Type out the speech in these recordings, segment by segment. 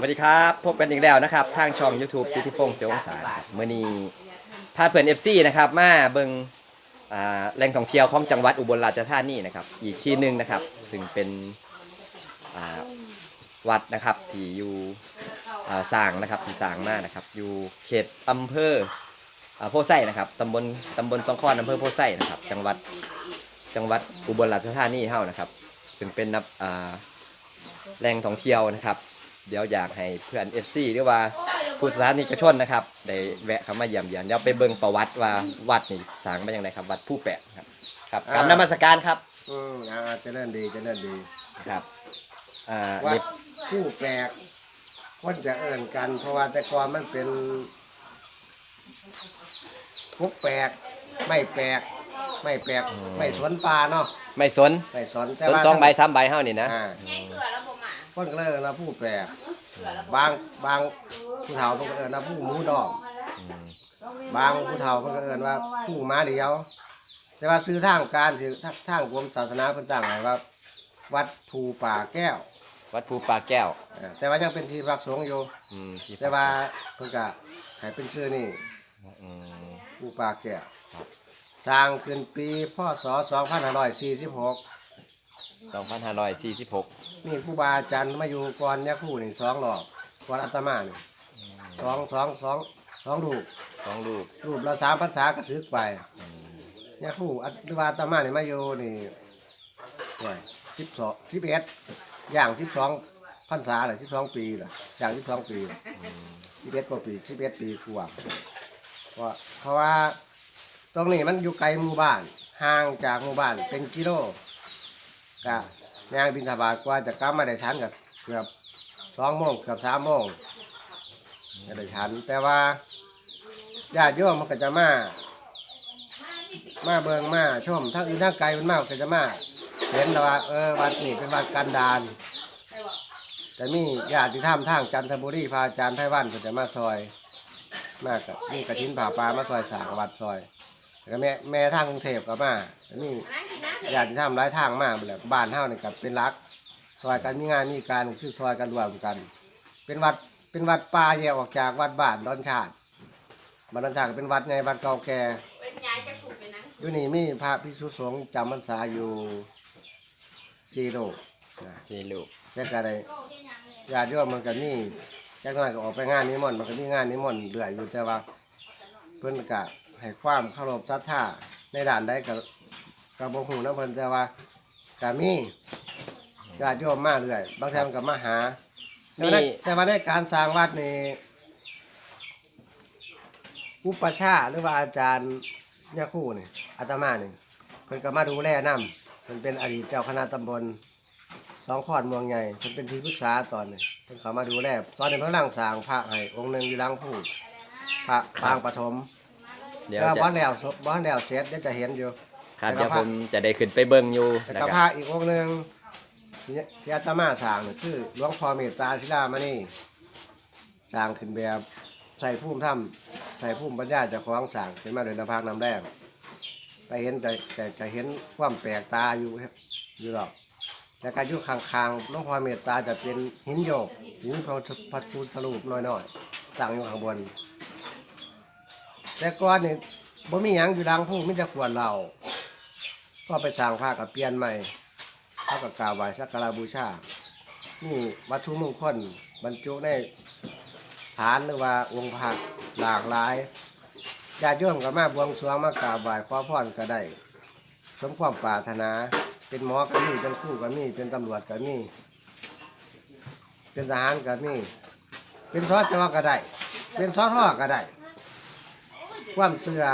วัสดีครับ พบกันอีกแล้วนะครับ ทางช่อง YouTube ชิติพงศ์เสียวองศาครับมื่อนี้พาเพื่อน FC นะครับมาเบิงอ่าแหล่งท่องเที่ยวของจังหวัดอุบลราชธานีนะครับ อีกที่หนึ่งนะครับ ซึ่งเป็นอ่าวัดนะครับที่อยู่อ่าสร้างนะครับที่สร้างมานะครับ อยู่เขตอำเภออ่าโพไซนะครับตำบลตำบลสองคอนอำเภอโพไซนะครับ จังหวัดจังหวัดอุบลราชธานีเฮานะครับ ซึ่งเป็นนับอ่าแหล่งท่องเที่ยวนะครับ เดี๋ยวอยากให้เพื่อน FC หรือว่าผู้สาธารนิกชนนะครับได้แวะเข้ามาเยี่ยมเยียนเดี๋ยวไปเบิ่งประวัติว่าวัดนี่สร้างมาอย่างไรครับ วัดผู้แปะครับครับกราบนมัสการครับอืมอ่าเจริญดีเจริญดีครับอ่าวันี่ดผู้แปลกคนจะเอิ่นกัน เพราะว่าแต่ก่อนมันเป็นพวกแปลกไม่แปลกไม่แปลกไม่สวนป่าเนาะไม่สนไม่สนแต่สนว่าสองใบสามใบเฮานี่นะ อ่าใหญ่เกลือแล้วบ่มา คนก็เลยนะผู้แปลกบางบางผู้เฒ่ามันก็เอิ้นว่าผู้หมูดอมบางผู้เฒ่ามันก็เอิ้นว่าผู้ม้าเหลียว แต่ว่าซื้อทางการซื้อทางกรมศาสนาเพิ่นตั้งให้ว่า วัดภูป่าแก้ววัดภูป่าแก้วเออแต่ว่ายังเป็นที่พักสงฆ์อยู่ อืมที่แต่ว่าเพิ่นก็ให้เป็นชื่อนี่อืมภูป่าแก้วสร้างขึ้นปีพศ2546 2546 มีครูบาอาจารย์มาอยู่ก่อนเนี่ยครู่นี่สองรอบก่อนอาตมานี่สองสองสองสองรูปสองลูกรูปละสามพรรษาก็ซึกไปเนี่ยครู่อัตวาอาตมานี่มาอยู่นี่สิบสองสิบเอ็ดอย่างสิบสองพรรษาเลยสิบสองปีละอย่างสิบสองปีสิบเอ็ดกว่าปีสิบเอ็ดปีกว่าเพราะเพราะว่าตรงนี้มันอยู่ไกลหมู่บ้านห่างจากหมู่บ้านเป็นกิโลกะ ยางบินทบาทกว่าจะกลับมาได้ชันกับเกือบสองโมงเกือบสามโมงจะได้ชัน แต่ว่าญาติโยมมันก็จะมา มาเบิงมาชมทั้งอื่นทั้งไกลมันมากก็จะมาเห็นแล้วว่าเออวัดนี้เป็นวัดกันดานแต่มีญาติธรรมทางจันทบุรีพาอาจารย์ไทวันก็จะมาซอย มากกับนี่กระถินผ่าปลามาซอยสางวัดซอยแล้วก็แม่แม่ทางกรุงเทพก็มาแล้วนี่ ญาติธรรมหลายทางมาหมดแหละบ้านเฮานี่ก็เป็นหลักซอยกันมีงานมีการคือซอยกันรวมกัน เป็นวัดเป็นวัดป่าแยกออกจากวัดบ้านดอนชาติบ้านดอนชาติก็เป็นวัดในวัดเก่าแก่เป็นยายจะถูกไปนั่งอยู่นี่มีพระภิกษุสงฆ์จำพรรษาอยู่สี่โลกนะสี่ลูกแต่ก็ได้ญาติโยมมันก็มีจักหน่อยก็ออกไปงานนิมนต์มันก็มีงานนิมนต์เรื่อยอยู่แต่ว่าเพิ่นก็ให้ความเคารพศรัทธาในด้านใดก็ ก็บ่ฮู้นำเพิ่นแต่ว่าก็มีญาติโยมมาเรื่อยบางทีมันก็มาหาแต่ว่าในแต่ว่าในการสร้างวัดนี่อุปชฌาย์หรือว่าอาจารย์เนี่ยครู่นี่อาตมานี่เพิ่นก็มาดูแลนำเพิ่นเป็นอดีตเจ้าคณะตำบลสองขอนเมืองใหญ่เพิ่นเป็นที่ปรึกษาตอนนี้เพิ่นเข้ามาดูแลตอนนี้เพิ่นกำลังสร้างพระให้องค์หนึงอยู่หลังผู้พระปางปฐม เดี๋ยวก็จะบ้านแล้วศพบ้านแล้วเสร็จเดี๋ยวจะเห็นอยู่ ครับเดี๋ยวผมจะได้ขึ้นไปเบิ่งอยู่แต่นะกระคพารับอีกองค์หนึ่งที่ที่อาตมาสร้างนี่คือหลวงพ่อเมตตาศิลามานี่สร้างขึ้นแบบใส่พุ่มถ้ำใส่พุ่มปัญญาเจะคล้าของสร้างขึ้นมาโดยน้ำพักน้ำแดงไปเห็นแต่แต่จะเห็นความแปลกตาอยู่ครับอยู่หรอกแล้วก็อยู่ข้างๆหลวงพ่อเมตตาจะเป็นหินโยกหินพระพุทธรูปน้อยๆตั้งอยู่ข้างบน แต่ก่อนนี่บ่มีหยังอยู่ดังผู้มีแต่ขวดเหล้า ก็ไปสร้างผ้ากับเปลี่ยนใหม่เขากับกราบไหว้สักการะบูชา นี่วัตถุมงคลบรรจุในฐานหรือว่าองค์พระหลากหลายญาติโยมก็มาบวงสรวงมากราบไหว้ขอพรก็ได้ สมความปรารถนา เป็นหมอก็มีเป็นครูก็มีเป็นตำรวจก็มี เป็นทหารก็มี เป็นสอจอก็ได้ เป็นสอทอก็ได้ ความเสื่อ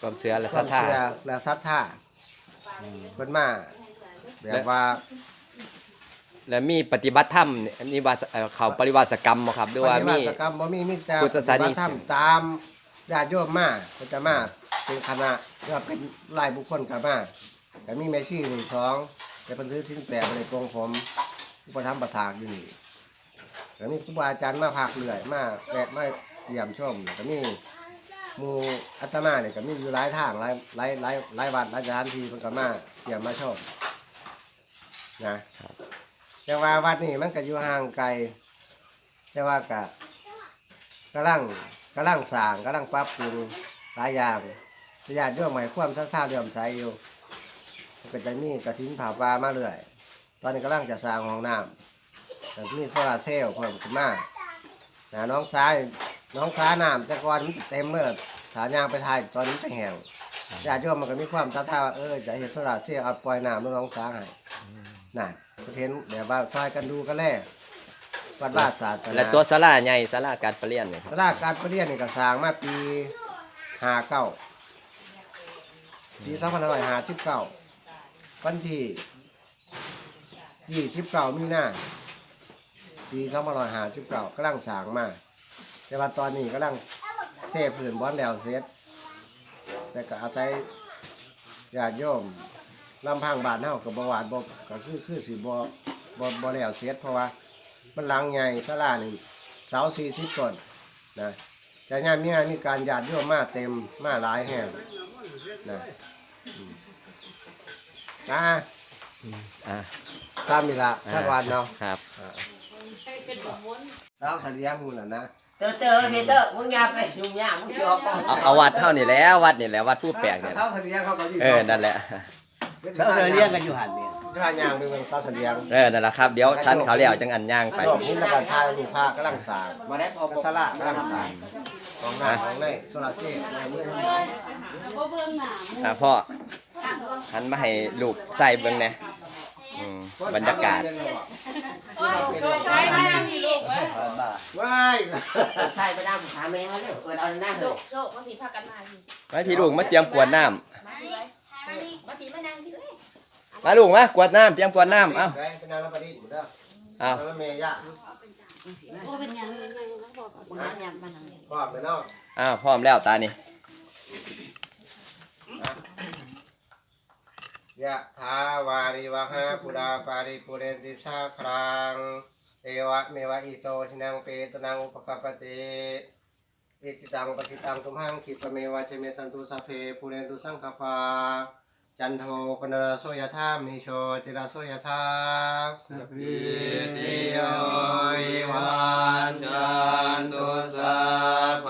ความเชื่อและคศรัวาทมธาเชื่อและศรัทธา เพิ่นมาแบบว่าและมีปฏิบัติธรรมเนี่ยอันนี้ว่าเอ่อเขาปริวาสกรรมบ่ครับหรือว่าปฏิมีบัติกรรมบ่มีมีแต่พุทธศาสนิก ปฏิบัติธรรมตามญาติโยมมาก็จะมาเป็นคณะหรือว่าเป็นรายบุคคลก็มาก็มีแม่ชีหนึ่งสองแต่เพิ่นซื้อสินแปดมาในกรงผมอุปถัมภ์ประถากอยู่นี่ก็มีครูบาอาจารย์มาพักเรื่อยมาแวะมาเยี่ยมชมก็มี หมู่อาตมาเนี่ยก็มีอยู่หลายทางหลายหลายหลายหลายวัดหลายสถานที่เพิ่นก็มาเยี่ยมมาชมนะแต่ว่าวัดนี่มันก็อยู่ห่างไกลแต่ว่ากะกำลังกำลังสร้างกำลังปรับปรุงหลายอย่างญาติโยมใหม่ความศรัทธาเรื่อมใสอยู่ก็จะมีกระถินผ่าปลามาเรื่อย ตอนนี้กำลังจะสร้างห้องน้ำแต่มีโซลาเซลล์เพิ่มขึ้นมานะน้องซ้าย น้องซ้ายน้ำแต่ก่อนมันเต็มเมื่อฐานยางไปทายตอนนี้จะแห้งญาติโยมมันก็มีความศรัทธาว่าเออจะเห็นโซลาร์เซลล์เอาปล่อยน้ำลงน้องซ้ายให้นั่นประเทศแบบว่าซอยกันดูกันแล่วัดบ้านศาสนาและตัวศาลาใหญ่ศาลาการประเรียนเนี่ยครับสลากการประเรียนนี่ก็สร้างมาปีห้าเก้าปีสองพันห้าร้อยห้าสิบเก้าวันที่ยี่สิบเก้ามีนาปีสองพันห้าร้อยห้าสิบเก้ากำลังสร้างมา แต่ว่าตอนนี้กำลังเทพื้นบอนแล้วเสร็จแต่ก็อาศัยญาติโยมลำพังบานเฮากับบหวานบ่ก็คือคือสิบ่บ่บ่แล้วเสร็จเพราะว่ามันหลังใหญ่ศาลานี่เสาสี่สิบต้นนะแต่งานมีงานมีการญาติโยมมาเต็มมาหลายแห่งนะอืมอ่าอ่าตามนี่ละชักวันเนาะครับสาวเสลียงมูน่ะนะ เตอเตอพี่เตอมึงอย่าไปยุ่งยากมึงเชื่อก่อนเอาเอาวัดเท่านี่แหล้ววัดนี่แหละวัดผู้แปลกเนี่ยสาวเสลียงเขาก็อยู่เออนั่นแหละเขาเลยเรียกกันอยู่หันเนี่ยชายยางเป็นเมืองสาวเสลียงเออนั่นแหละครับเดี๋ยวชั้นเขาเลี้ยวจังอันย่างไปดอกหินแล้วก็ทายลูกพากำลังสร้างมาได้พอก็สลากำลังสร้างของหน้าของในโซลาร์เซลล์ในมืออ่าพ่อหันมาให้ลูกใส่เบิ่งแหน่ อืมบรรยากาศใช่ไม่ได้มีลูกเว้ยว้ายใช่ไปนั่งหาแม่มาเร็วเปิดเอาหน้าโชเถอะคโชคมาผีพากันมาพี่ไว้พี่ลูกมาเตรียมกวดน้ำมาพี่เลยมาผีมานั่งที่เลยมาลูกมากวดน้ำเตรียมกวดน้ำเอ้าได้เป็นนางรับประดิษฐ์หมดแล้วเอ้าแล้วเมย์ยะโอ้เป็นยังเป็นยังแล้วบอกว่าน้ำยำมันอะไรพร้อมไหมเนาะอ้าวพร้อมแล้วตานี่ ยะทาวาริวหาปุราปาริปุเรนติสาครังเอวะเมวะอิโตชินังเปตนังอุปกปติอิติตังปฏิตังตุมหังคิปเมวะเจเมสันตุสัพเพปุเรนตุสังคปาจันโทปนราโสยธามิโชติราโสยธาสพพิติโยวิวันจันตุสัพพ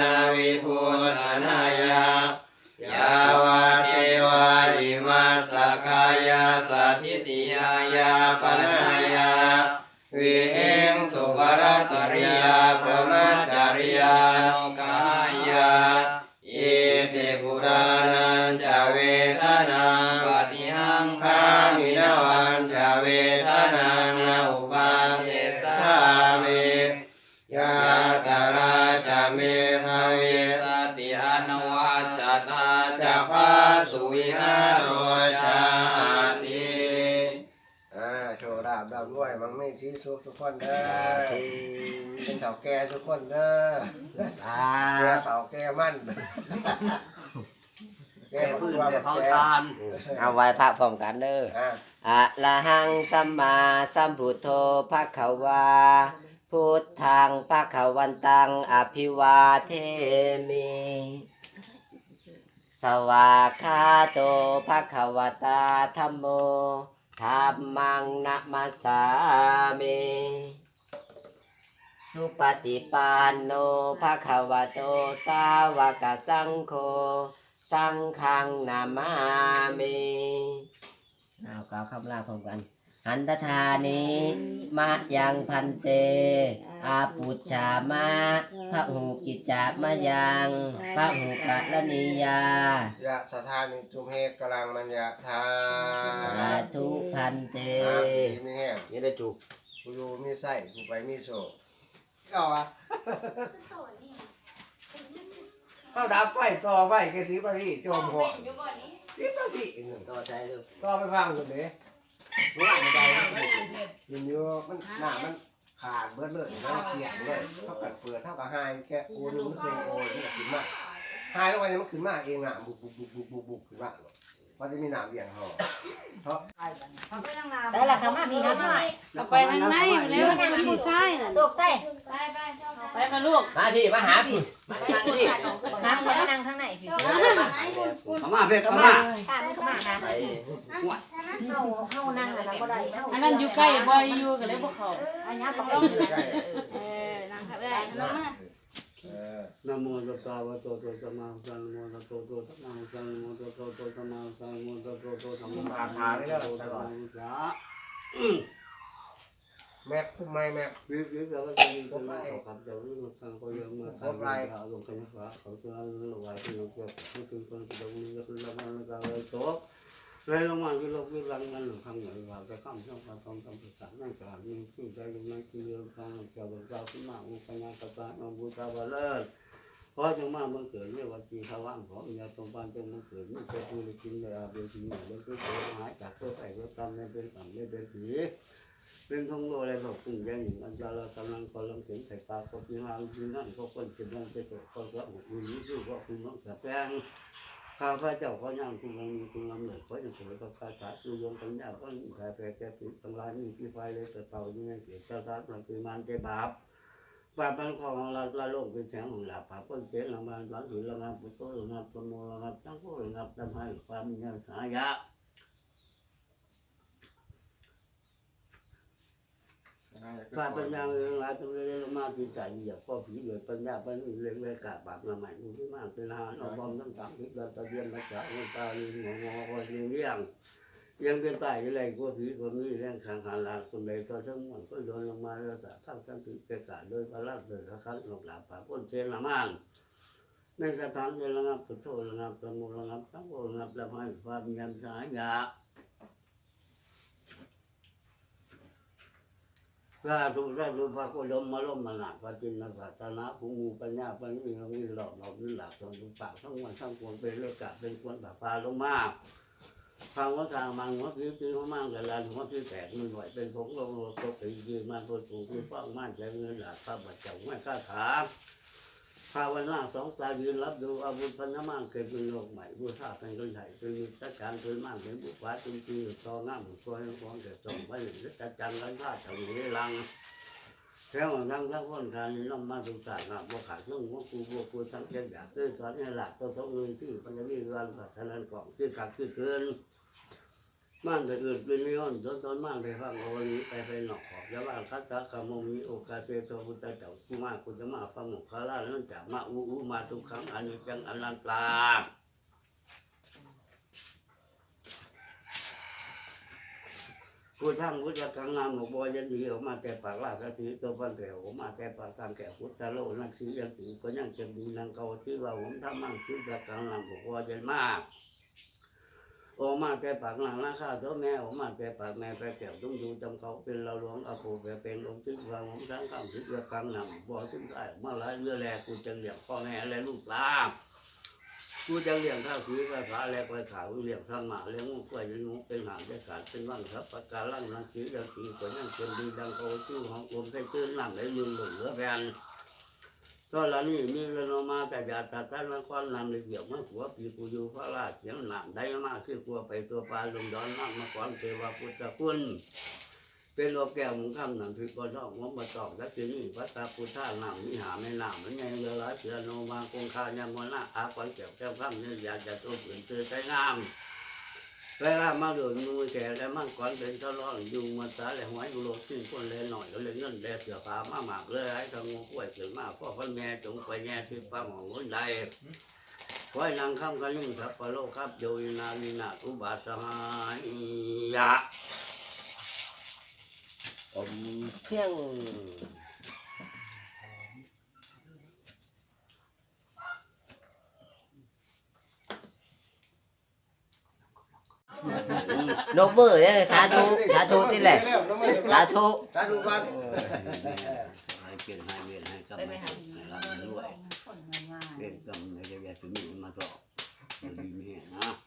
นาวิภู ยาตาราจะเมภเวสติอนวาสุวิหารโรจาติอ่าโชว์ดาบดำด้วยมันไม่สีสุขทุกคนเด้อเป็นเต่าแก่ทุกคนเด้อตาแก่เต่าแก่มั่นแก่แก่ปืปืนนแก่แต่เผาแก่ทานเอาไว้พระพร้อมกันเด้ออ่าอะระหังสัมมาสัมพุทโธภะคะวาพุทธังภะคะวันตังอภิวาเทมิ สวากาโตภะคะวตาธัมโมธัมมังนะมาสามิสุปฏิปันโนภะคะวะโตสาวกสังโฆสังฆังนามามิเอากล่าวคำลาพร้อมกัน หันตธานิมะยังพันเต อาปุจฉามะพระหูกิจจามะยังพระหูกะละนิยายะสถานิจุมเฮกลังมัญญาทาสาธุพันเตอ่าดีมีแห้งนี่ได้จุกกูอยู่มีไส้กูไปมีโซ่เอาอะเข้าดับไฟต่อไฟแค่สิบนาทีจมหัวอยู่บ่นี้สิบนาทีหนึ่งต่อใจดูต่อไปฟังกันเด้ว่าไม่ได้ยินอยู่มันหน้ามัน ขาดเบิดเลยแล้วเกลียงเลยเท่ากับเปิดเท่ากับไฮแค่โอนนึงไม่เคยโอนนี่ก็ขึ้นมาไฮแล้ววันนี้มันขึ้นมาเองอะบุกบุกบุกบุกบุกบุกขึ้นมามันจะมีหนามเบี่ยงห่อเพราะได้ละค่ะมาพี่ครับหน่อยเอาไปทางในอยู่แล้วมันผู้ชายน่ะลูกใส่ไปไปชอบไปมาลูกมาพี่มาหาพี่มาหาพี่น้ำมานั่งทางไหนพี่ไหนคุณคุณเข้ามาเพ็กเข้ามาข้าไม่เข้ามาค่ะไป เฮาเฮานั่งอันนั้นบ่ได้เฮาอันนั้นอยู่ใกล้บ่อยอยู่ก็เลยบ่เข้าอันนี้ก็ต้องอยู่ใกล้เออนั่งครับเอ้ยน้องมาเออนะโมตัสสะวะโตโตสัมมาสัมพุทธัสสะโตสัมมาสัมพุทธัสสะโตสัมมาสัมพุทธัสสะโตสัมมาสัมพุทธัสสะแม็กคุ้มไหมแม็กวิวิกะวะติเป็นมาขอคำเจ้ารู้สังโฆยมาสังโฆยาลงกันฟ้าเขาจะรู้ว่าที่เราเกิดผู้ถึงคนที่เรามีก็คือเรามันก็เลยโต เลยลงมาที่เราคือรังมันหนึ่งครั้งหนึ่งว่าจะข้ามช่องการทำทำศึกษานั่งกลางมีที่ใจลงนั่งที่เรื่องทางเจ้าเจ้าขึ้นมาอุปญาตตาองบูชาบาเลิศเพราะจังมาเมื่อเกิดเรียกว่าจีทว่างของยาตรงบ้านจงมาเกิดไม่เคยพูดเลยกินเลยอาเบลจีเนี่ยแล้วก็เกิดหายจากตัวไปก่ตัวตำในเป็นต่ำไม่เป็นผีเป็นทงโลอะไรบอกกุ้งแดงหนึ่งอันจาระกำลังกำลังเข็นใส่ปากก็พิหารพินั่นก็คนเก็บนั่นไปตกก็ก็หุบหุบนี้คือว่าคุณน้องสะแปง ข้าพระเจ้าก็ยังคุณลงมีคุณลำเหนือขออย่างสวยก็คาสาสุยงปัญญาก็ขายแปรแก่ปิดตั้งร้านมีที่ไฟเลยแต่เต่านี่เกียรติชาติมันคือมันเจ็บบาปบาปมันของเราละโลกเป็นแสงของหลับปากพ้นเสียละมันหลังถือละมันปุตโตละงับสมโมละงับทั้งโคละงับทำให้ความยังหายะ บาปัญญาเรื่องราวตรงนี้ละมาจิตใจเหยียบก็ผีเหยียบปัญญาปัญญาเรื่องเลยกาบาปละใหม่ดูที่มากเป็นหาเอาบอมทั้งสามทิศละตะเยียนละจ่าเงินตาลิงหัวงอคอยเลี้ยงยังเป็นตายอะไรก็ผีคนนี้เรื่องขังหาลาคนใดก็ทั้งหมดก็โดนลงมาแล้วแต่ทั้งทั้งถึงแก่กาโดยพระราชเลยคันหลอกหลับปากพ้นเสียละมันในสถานเดระงับพุทโธระงับสมุระงับทั้งโอระงับละให้ความยันสายยา สาธุสาธุพระโคดมมาลมมาหนักพระจินนาสาตนาภูมูปัญญาปัญญีเรามีหลอกหลอกมีหลับตรงทุกปากทั้งวันทั้งควงเป็นเลกะเป็นควรปาพาลงมากฟังว่าทางมังว่าคือตีว่ามั่งกันลันว่าคือแตกมันไหวเป็นผงลงโลตกตียืนมาตัวสูงคือป้องมั่นใจเงินหลักพระบัจจังไม่กล้าถาม ภาวนาสองตายืนรับดูอาวุธพันธมานเกิดเป็นโลกใหม่บูชาเป็นคนใหญ่เป็นมิตรการเป็นมากเป็นบุปผาจริงจริงต่อง่ามตัวให้ฟ้องเกิดส่งไปหรือจัดจังกันท่าจังหวลังแค่ว่าทั้งทั้งคนการนี้น้องมาสุสานนะบ่ขาดนุ่งบ่กูบ่กูทั้งเจ้าอยากคือสอนให้หลักตัวท้องเงินที่ปัญญาวิรันพัฒนากองคือกักคือเกิน มันแต่อื่นเป็นม่อ่อนจนตอนมากเลยฟังโอ้นี้ไปไปหนอกขอบจะว่าคัตตะกามมีโอกาสเตโตพุทธเจ้ากูมากูจะมาฟังหมกคารานั่นจากมาอูอูมาทุกครั้งอันนี้จังอันันตาผู้ทั้งพุทธกังนามหมกบอยันดีออกมาแต่ปากลาสติตัวพันแถวออกมาแต่ปากกลางแก่พุทธโลนักสียันตีก็ยังจะดีนางเกาที่ว่าผมทำมั่งชื่อกังนามหมกบอยันมาก ออกมาแต่ปากหลังนะข้าตัวแม่ออกมาแต่ปากแม่ไปแก้วต้องดูจำเขาเป็นเราหลวงอาภูไปเป็นองค์ที่วางผมทั้งข้างทิศเรือกลางนำบ่อถึงได้มาหลายเรือแลกูจังเดียวพ่อแม่และลูกหลานกูจะเลี้ยงข้าวสีกระถาแลกไปขาวเลี้ยงข้างหมาเลี้ยงงูกล้วยเลี้ยงงูเป็นหางได้ขาดเป็นว่างครับปากการังนังสีดังสีก็ยังเป็นดีดังโคชื่อของผมใส่ตื้นหน้ำไหลยืนหลุดเหลือแผ่น ตอนละนี่มีเรโนมาแต่ยาตัดท่านละครนำในเกี่ยวมาหัวปีกูอยู่พระราชเขียงหนามได้มากคือกลัวไปตัวปลาลงดอนน้ำมาก่อนเทวพุทธคุณเป็นโลแก้วมุงคำหนังคือกอนอกงบมาตอกและที่นี่พระตาพุทธาหนังนิหาไม่หนามมันไงเรือร้ายเสือโนมาคงคายามนาอาควันแก้วแก้วข้ามเนี่ยอยากจะตัวผืนเตือใจงาม เวลามาเดือมือแก่และมั่งก่อนเป็นทะเลาะอยู่มาตาและหัวอยู่โลกสิ้นคนเลยหน่อยก็เลยเงินแดดเสือฟ้ามามากเลยไอ้ทางงูกล้วยเสือมาพ่อพ่อแม่จงไปแง่ที่ป้าหมองคนใดขอให้นางคำกันยิ่งสัพพะโลครับโยยนาลินาอุบาสหายยะผมเพียง นกมือเนี่ยสาธุสาธุที่แหละ สาธุสาธุก่อนให้เปลี่ยนให้เปลี่ยนให้กำให้ให้รับให้รวยเปลี่ยนกำให้ยายๆสุมีมาต่อดีมีนะ